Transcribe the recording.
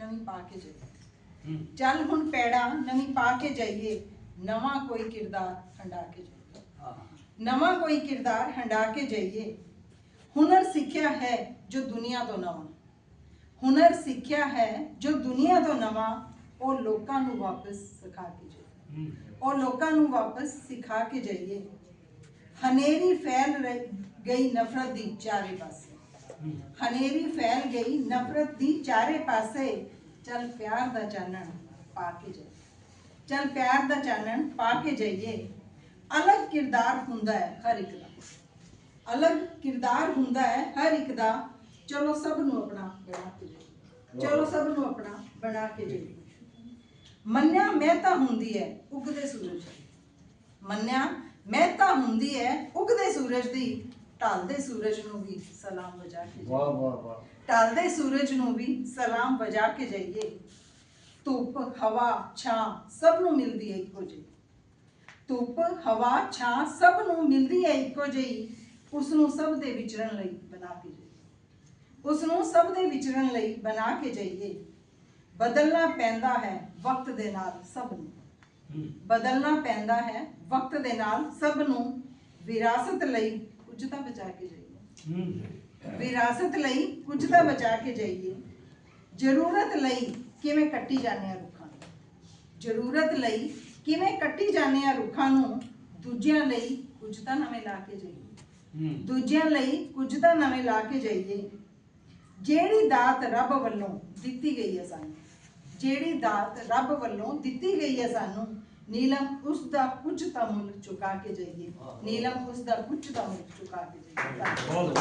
ਨਵੀਂ ਪਾ ਕੇ ਜਾਈਏ। ਚੱਲ ਹੁਣ ਪੈੜਾ ਨਵੀਂ ਪਾ ਕੇ ਜਾਈਏ ਨਵਾਂ ਕੋਈ ਕਿਰਦਾਰ ਹੰਡਾ ਕੇ ਜਾਈਏ। ਨਵਾਂ ਕੋਈ ਕਿਰਦਾਰ ਹੰਡਾ ਕੇ ਜਾਈਏ। ਹੁਨਰ ਸਿੱਖਿਆ ਹੈ ਜੋ ਦੁਨੀਆ ਤੋਂ ਨਵਾਂ। ਹੁਨਰ ਸਿੱਖਿਆ ਹੈ ਜੋ ਦੁਨੀਆ ਤੋਂ ਨਵਾਂ ਉਹ ਲੋਕਾਂ ਨੂੰ ਵਾਪਸ ਸਿਖਾ ਕੇ ਜਾਈਏ। ਉਹ ਲੋਕਾਂ ਨੂੰ ਵਾਪਸ ਸਿਖਾ ਕੇ ਜਾਈਏ। ਹਨੇਰੀ ਫੈਲ ਰਹੀ- ਗਈ ਨਫ਼ਰਤ ਦੀ ਚਾਰੇ ਪਾਸੇ। ਹਨੇਰੀ ਫੈਲ ਗਈ ਨਫ਼ਰਤ ਦੀ ਚਾਰੇ ਪਾਸੇ। ਚੱਲ ਪਿਆਰ ਦਾ ਚਾਨਣ ਪਾ ਕੇ ਜਾਈਏ। ਚੱਲ ਪਿਆਰ ਦਾ ਚਾਨਣ ਪਾ ਕੇ ਜਾਈਏ। ਅਲੱਗ ਕਿਰਦਾਰ ਹੁੰਦਾ ਹੈ ਹਰ ਇੱਕ ਦਾ। ਅਲੱਗ ਕਿਰਦਾਰ ਹੁੰਦਾ ਹੈ ਹਰ ਇੱਕ ਦਾ। ਚਲੋ ਸਭ ਨੂੰ ਆਪਣਾ ਬਣਾ ਕੇ ਜਾਈਏ। ਚਲੋ ਸਭ ਨੂੰ ਆਪਣਾ ਬਣਾ ਕੇ ਜਾਈਏ। ਮੰਨਿਆ ਮਹਿਤਾ ਹੁੰਦੀ ਹੈ ਉਗਦੇ ਸੂਰਜ। ਮੰਨਿਆ ਮਹਿਤਾ ਹੁੰਦੀ ਹੈ ਉਗਦੇ ਸੂਰਜ ਦੀ। ਢਲਦੇ ਸੂਰਜ ਨੂੰ ਵੀ ਸਲਾਮ ਵਜਾ ਕੇ। ਵਾਹ ਵਾਹ ਵਾਹ। ਢਲਦੇ ਸੂਰਜ ਨੂੰ ਵੀ ਸਲਾਮ ਵਜਾ ਕੇ ਜਾਈਏ। ਧੁੱਪ ਹਵਾ ਛਾਂ ਸਭ ਨੂੰ ਮਿਲਦੀ ਹੈ ਇੱਕੋ ਜਿਹੀ। ਧੁੱਪ ਹਵਾ ਛਾਂ ਸਭ ਨੂੰ ਮਿਲਦੀ ਹੈ ਇੱਕੋ ਜਿਹੀ। ਉਸ ਨੂੰ ਸਭ ਦੇ ਵਿਚਰਨ ਲਈ ਬਣਾ ਕੇ ਜਾਈਏ। ਉਸ ਨੂੰ ਸਭ ਦੇ ਵਿਚਰਨ ਲਈ ਬਣਾ ਕੇ ਜਾਈਏ। ਬਦਲਣਾ ਪੈਂਦਾ ਹੈ ਵਕਤ ਦੇ ਨਾਲ ਸਭ ਨੂੰ। ਬਦਲਣਾ ਪੈਂਦਾ ਹੈ ਵਕਤ ਦੇ ਨਾਲ ਸਭ ਨੂੰ ਵਿਰਾਸਤ ਲਈ ਕੁਝ ਤਾਂ ਬਚਾ ਕੇ ਜਾਈਏ। ਵਿਰਾਸਤ ਲਈ ਕੁਝ ਤਾਂ ਬਚਾ ਕੇ ਜਾਈਏ। ਜ਼ਰੂਰਤ ਲਈ ਕਿਵੇਂ ਕੱਟੀ ਜਾਂਦੇ ਆ ਰੁੱਖਾਂ ਨੂੰ? ਜ਼ਰੂਰਤ ਲਈ ਕਿਵੇਂ ਕੱਟੀ ਜਾਂਦੇ ਆ ਰੁੱਖਾਂ ਨੂੰ? ਦੂਜਿਆਂ ਲਈ ਕੁਝ ਤਾਂ ਨਵੇਂ ਲਾ ਕੇ ਜਾਈਏ। ਦੂਜਿਆਂ ਲਈ ਕੁਝ ਤਾਂ ਨਵੇਂ ਲਾ ਕੇ ਜਾਈਏ। ਜਿਹੜੀ ਦਾਤ ਰੱਬ ਵੱਲੋਂ ਦਿੱਤੀ ਗਈ ਹੈ ਸਾਨੂੰ ਜਿਹੜੀ ਦਾਤ ਰੱਬ ਵੱਲੋਂ ਦਿੱਤੀ ਗਈ ਹੈ ਸਾਨੂੰ ਨੀਲਮ ਉਸ ਦਾ ਕੁਝ ਤਾਂ ਮੁੱਲ ਚੁਕਾ ਕੇ ਜਾਈਏ। ਨੀਲਮ ਉਸ ਦਾ ਕੁਝ ਤਾਂ ਮੁੱਲ ਚੁਕਾ ਕੇ ਜਾਈਏ। ਬਹੁਤ।